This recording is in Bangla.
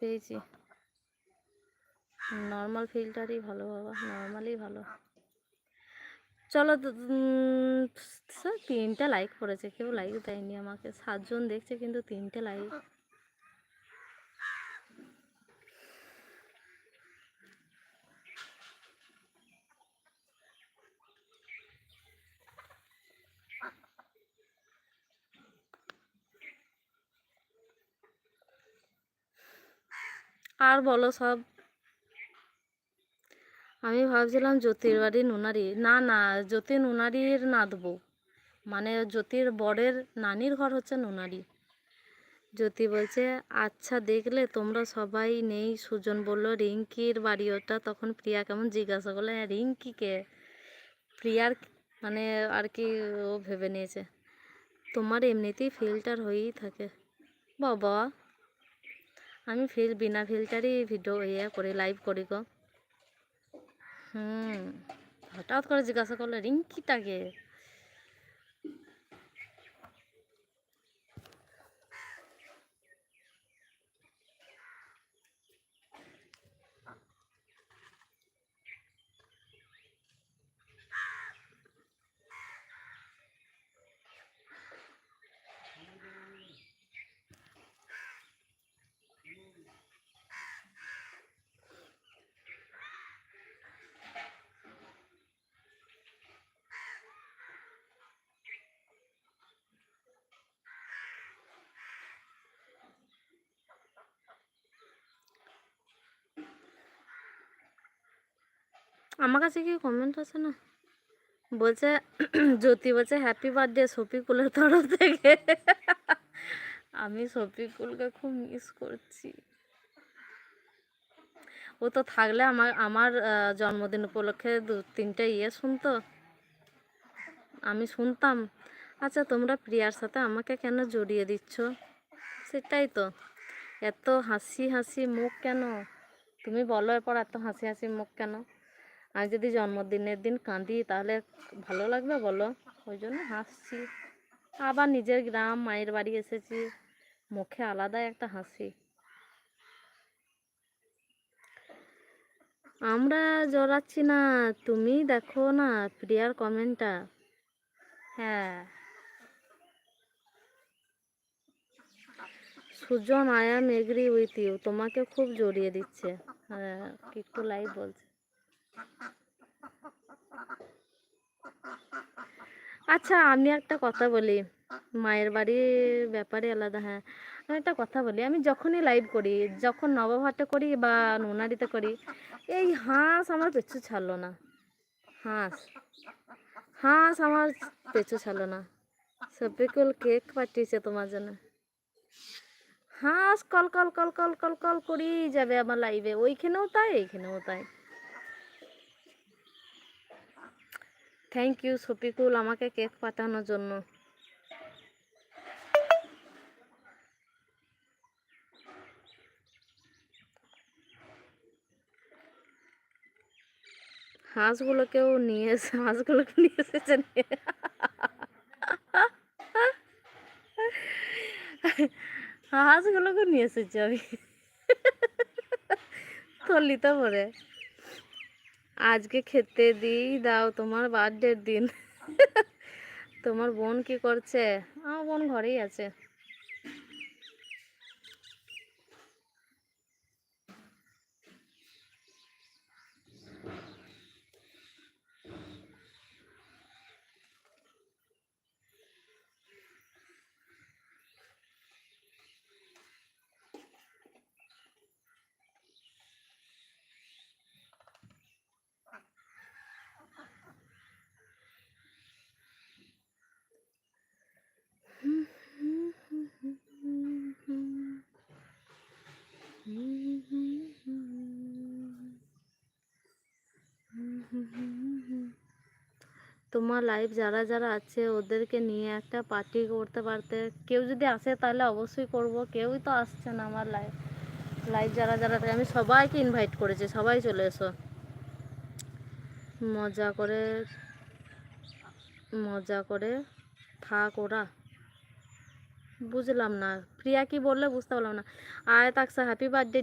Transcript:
পেয়েছি। নর্মাল ফিল্টারই ভালো বাবা নর্মালই ভালো। চলো স্যার তিনটে লাইক করেছে, কেউ লাইক দেয়নি আমাকে। সাতজন দেখছে কিন্তু তিনটে লাইক আর বলো সব। আমি ভাবছিলাম জ্যোতির বাড়ি নুনারি। না না, জ্যোতি নুনারির নাদবো মানে জ্যোতির বরের নানির ঘর হচ্ছে নুনারি। জ্যোতি বলছে আচ্ছা দেখলে তোমরা সবাই নেই। সুজন বলল, রিঙ্কির বাড়ি ওটা তখন প্রিয়া কেমন জিজ্ঞাসা করল হ্যাঁ রিঙ্কিকে। প্রিয়ার মানে আর কি ও ভেবে নিয়েছে, তোমার এমনিতেই ফিল্টার হয়েই থাকে। বাবা। আমি ফিল, বিনা ফিল্টারই ভিডিও ইয়ে করি লাইভ করি গো। হুম, হঠাৎ করে জিজ্ঞাসা করল রিঙ্কিটাকে আমার কাছে কি কমেন্ট আছে না? বলছে, জ্যোতি বলছে হ্যাপি বার্থডে শফিকুলের তরফ থেকে। আমি শফিকুলকে খুব মিস করছি। ও তো থাকলে আমার আমার জন্মদিন উপলক্ষে দু, তিনটে ইয়ে শুনতো। আমি শুনতাম আচ্ছা তোমরা প্রিয়ার সাথে আমাকে কেন জড়িয়ে দিচ্ছ? সেটাই তো। এত হাসি হাসি মুখ কেন? তুমি বলো এরপর এত হাসি হাসি মুখ কেন? আমি যদি জন্মদিনের দিন কাঁদি তাহলে ভালো লাগবে বলো? ওই জন্য হাসছি। আবার নিজের গ্রাম, মায়ের বাড়ি এসেছি। মুখে আলাদাই একটা হাসি। আমরা জড়াচ্ছি না, তুমি দেখো না প্রিয়ার কমেন্টটা। হ্যাঁ। Sujan I am agree with you তোমাকে খুব জড়িয়ে দিচ্ছে। হ্যাঁ একটু লাইভ বলছে। আচ্ছা আমি একটা কথা বলি। মায়ের বাড়ির ব্যাপারে আলাদা হ্যাঁ। আমি একটা কথা বলি, আমি যখনই লাইভ করি, যখন নবভাটে করি বা নোনারিতে করি, এই হাঁস আমার পেছু ছাড়লো না। হাঁস হাঁস আমার পেছু ছাড়লো না। সপিকুল কেক পাঠিয়েছে তোমার জন্য। হাঁস call call call call call call করেই যাবে আমার লাইভে ওইখানেও তাই, এইখানেও তাই। থ্যাংক ইউ শফিকুল আমাকে কেক পাঠানোর জন্য। হাঁসগুলোকেও নিয়ে এসে হাঁসগুলোকে নিয়ে এসেছে। হাঁসগুলোকে নিয়ে এসেছি আমি। থলিতে পরে আজকে খেতে দিই, দাও তোমার বার্থডের দিন। তোমার বোন কি করছে? আমার বোন ঘরেই আছে। তোমার লাইভ যারা যারা আছে, ওদেরকে নিয়ে একটা পার্টি করতে পারতে। কেউ যদি আসে তাহলে অবশ্যই করব। কেউই তো আসছে না আমার লাইভ লাইভ যারা যারা আমি সবাইকে ইনভাইট করেছি, সবাই চলে এসো। মজা করে মজা করে থাক ওরা। বুঝলাম না। প্রিয়া কি বললে বুঝতে পারলাম না। আয় তাকসা হ্যাপি বার্থডে